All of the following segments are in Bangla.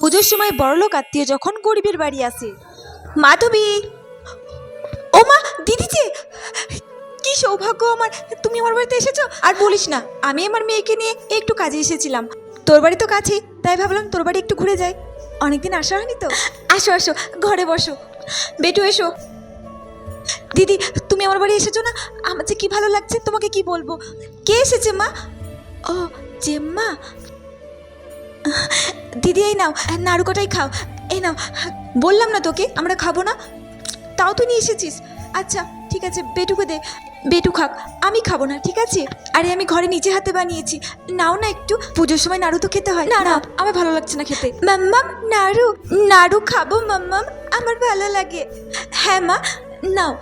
পুজোর সময় বড়লোক আত্মীয় যখন গরিবের বাড়ি আসে। মাধবী! ও মা, দিদি যে! কি সৌভাগ্য আমার, তুমি আমার বাড়িতে এসেছ। আর বলিস না, আমি আমার মেয়েকে নিয়ে একটু কাজে এসেছিলাম। তোর বাড়ি তো কাছেই, তাই ভাবলাম তোর বাড়ি একটু ঘুরে যাই। অনেকদিন আসা হয়নি তো? আসো আসো, ঘরে বসো। বেটু, এসো। দিদি, তুমি আমার বাড়ি এসেছ না? আমার যে কি ভালো লাগছে, তোমাকে কি বলব? কে এসেছে মা? ও, জেম্মা? দিদি এই নাও নাড়ু কটাই খাও এই নাও বললাম না তোকে আমরা খাব না। তাও তুই নিয়ে এসেছিস? আচ্ছা ঠিক আছে বেটুকে দে বেটু খাক আমি খাব না ঠিক আছে? আরে আমি ঘরে নিজে হাতে বানিয়েছি নাও না একটু পুজোর সময় নাড়ু তো খেতে হয়। না না আমার ভালো লাগছে না খেতে। মাম্মাম নাড়ু নাড়ু খাব মাম্মাম আমার ভালো লাগে। হ্যাঁ মা নাও।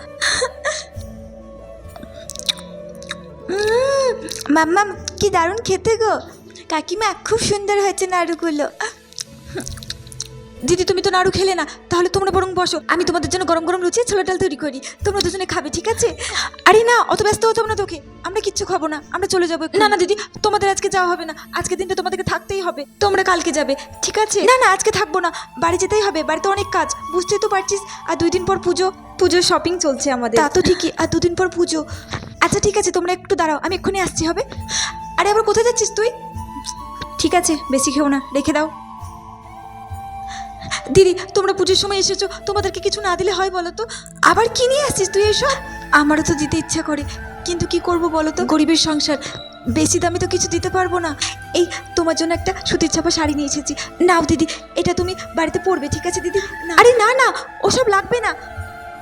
মাম্মাম কি দারুণ খেতে গো। কাকিমা খুব সুন্দর হয়েছে নাড়ুগুলো। দিদি তুমি তো নাড়ু খেলে না তাহলে তোমরা বরং বসো। আমি তোমাদের জন্য গরম গরম লুচি ছোলা ডাল তৈরি করি। তোমরা দুজনে খাবে ঠিক আছে? আরে না অত ব্যস্ত হতো না তোকে। আমরা কিচ্ছু খাব না আমরা চলে যাব না না দিদি তোমাদের আজকে যাওয়া হবে না। আজকে দিনটা তোমাদেরকে থাকতেই হবে। তোমরা কালকে যাবে ঠিক আছে? না না আজকে থাকব না। বাড়ি যেতেই হবে বাড়িতে অনেক কাজ। বুঝতেই তো পারছিস আর দুই দিন পর পুজো পুজোর শপিং চলছে আমাদের। তা তো ঠিকই আর দুদিন পর পুজো। আচ্ছা ঠিক আছে তোমরা একটু দাঁড়াও আমি এক্ষুনি আসছি হবে? আরে আবার কোথায় যাচ্ছিস তুই? ঠিক আছে বেশি খেও না রেখে দাও। দিদি তোমরা পুজোর সময় এসেছ তোমাদেরকে কিছু না দিলে হয় বলো তো? আবার কি নিয়ে আসছিস তুই এসব? আমারও তো দিতে ইচ্ছা করে কিন্তু কি করব বলো তো? গরিবের সংসার বেশি দামে তো কিছু দিতে পারব না। এই তোমার জন্য একটা সুতির ছাপা শাড়ি নিয়ে এসেছি। নাও দিদি এটা তুমি বাড়িতে পরবে ঠিক আছে দিদি? আরে না না ওসব লাগবে না।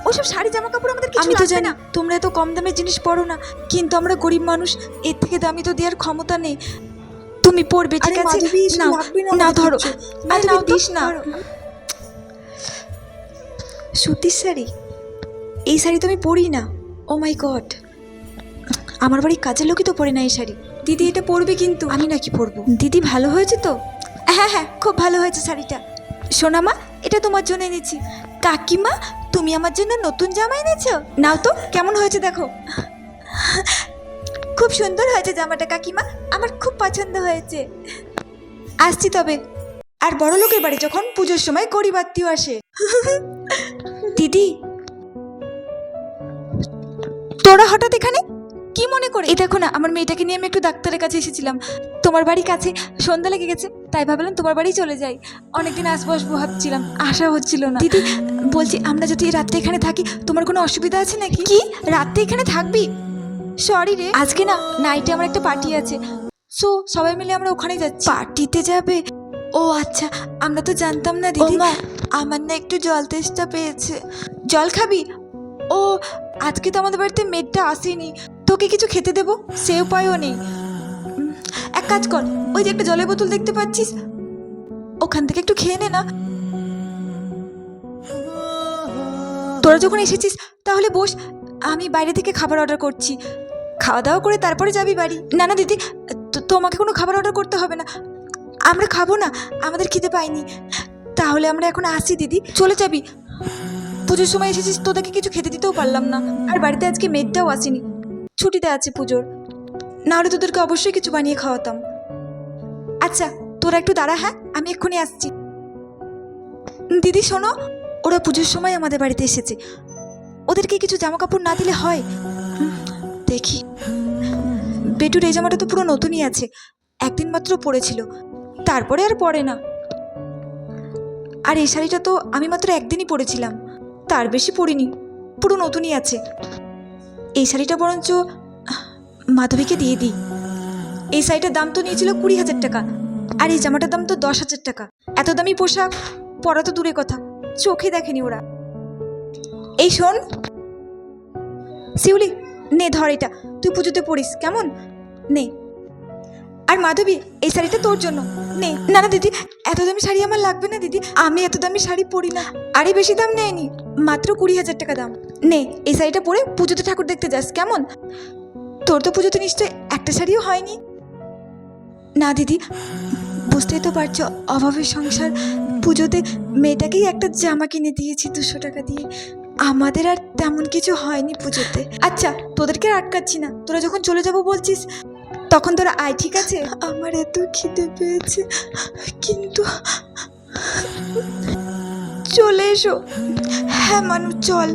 ওসব শাড়ি জামা কাপড় আমাদের আমি তো জানি। তোমরা এত কম দামের জিনিস পরো না কিন্তু আমরা গরিব মানুষ এর থেকে দামি তো দেওয়ার ক্ষমতা নেই। তুমি পরবে ঠিক আছে? নাও না না ধরো। আরে নাও দিস না। সুতির শাড়ি? এই শাড়ি তো আমি পরি না। ও মাই গড আমার বাড়ির কাজের লোকই তো পরে না এই শাড়ি। দিদি এটা পরবে কিন্তু। আমি নাকি পরবো? দিদি ভালো হয়েছে তো? হ্যাঁ হ্যাঁ খুব ভালো হয়েছে শাড়িটা। সোনামা এটা তোমার জন্য এনেছি। কাকিমা তুমি আমার জন্য নতুন জামা এনেছো? নাও তো কেমন হয়েছে দেখো। খুব সুন্দর হয়েছে জামাটা, কাকিমা। আমার খুব পছন্দ হয়েছে। আসছি তবে। আর বড় লোকের বাড়ি যখন পুজোর সময় গরিব আত্মীয় আসে। দিদি, তোরা হঠাৎ এখানে? কি মনে করে? এই দেখো না, আমার মেয়েটাকে নিয়ে আমি একটু ডাক্তারের কাছে এসেছিলাম। তোমার বাড়ি কাছে। সন্ধ্যা লেগে গেছে, তাই ভাবলাম তোমার বাড়ি চলে যাই। অনেকদিন আসব আসব ভাবছিলাম, আশা হচ্ছিল না। দিদি, বলছি আমরা যদি রাত্রে এখানে থাকি, তোমার কোনো অসুবিধা আছে নাকি? কি? রাত্রে এখানে থাকবি? সরি রে। আজকে না নাইটে আমার একটা পার্টি আছে। সো সবাই মিলে আমরা ওখানে যাচ্ছি। পার্টিতে যাবে? ও আচ্ছা। আমরা তো জানতাম না দিদি। আমার না একটু জল তেষ্টা পেয়েছে। জল খাবি? ও আজকে তো আমাদের বাড়িতে মেডটা আসেনি। তোকে কিছু খেতে দেবো? সে উপায়ও নেই। এক কাজ কর। ওই যে একটা জলের বোতল দেখতে পাচ্ছিস? ওখান থেকে একটু খেয়ে নে না। তোরা যখন এসেছিস তাহলে বস। আমি বাইরে থেকে খাবার অর্ডার করছি। খাওয়া দাওয়া করে তারপরে যাবি বাড়ি। না না, দিদি তোমাকে কোনো খাবার অর্ডার করতে হবে না। আমরা খাব না, আমাদের খিদে পাইনি তাহলে আমরা এখন আসি, দিদি। চলে যাবি। পুজোর সময় এসেছিস, তোদেরকে কিছু খেতে দিতেও পারলাম না। আর বাড়িতে আজকে মেয়েটাও আসেনি। ছুটিতে আছে পুজোর। নাহলে তোদেরকে অবশ্যই কিছু বানিয়ে খাওয়াতাম। আচ্ছা তোরা একটু দাঁড়া হ্যাঁ? আমি এক্ষুনি আসছি। দিদি, শোনো, ওরা পুজোর সময় আমাদের বাড়িতে এসেছে। ওদেরকে কিছু জামা কাপড় না দিলে হয়? বেটুর এই জামাটা তো পুরো নতুনই আছে। একদিন মাত্র পরেছিল তারপরে আর পরে না। আর এই শাড়িটা তো আমি মাত্র একদিনই পরেছিলাম তার বেশি পরিনি পুরো নতুনই আছে। এই শাড়িটা বরঞ্চ, মাধবীকে দিয়ে দিই। এই শাড়িটার দাম তো নিয়েছিল কুড়ি হাজার টাকা। আর এই জামাটার দাম তো দশ হাজার টাকা। এত দামি পোশাক, পরা তো দূরে কথা। চোখে দেখেনি ওরা। এই শোন। শিউলি, নে ধর এটা। তুই পুজোতে পড়িস। কেমন? নে। আর মাধবী, এই শাড়িটা তোর জন্য। নে। না না, দিদি, এত দামি শাড়ি আমার লাগবে না, দিদি। আমি এত দামি শাড়ি পরি না। আরে বেশি দাম নেয়নি, মাত্র কুড়ি হাজার টাকা দাম। নে, এই শাড়িটা পরে পুজোতে ঠাকুর দেখতে যাস, কেমন? তোর তো পুজোতে নিশ্চয় একটা শাড়িও হয়নি। না, দিদি, বুঝতেই তো পারছ, অভাবের সংসার। পুজোতে মেয়েটাকেই একটা জামা কিনে দিয়েছি দুশো টাকা দিয়ে। আমাদের আর তেমন কিছু হয়নি পুজোতে। আচ্ছা তোদেরকে আটকাচ্ছি না। তোরা যখন চলে যাব বলছিস তখন তোরা আয়, ঠিক আছে? আমার এত খিদে পেয়েছে, কিন্তু চলে এসো। হ্যাঁ মানু, চল।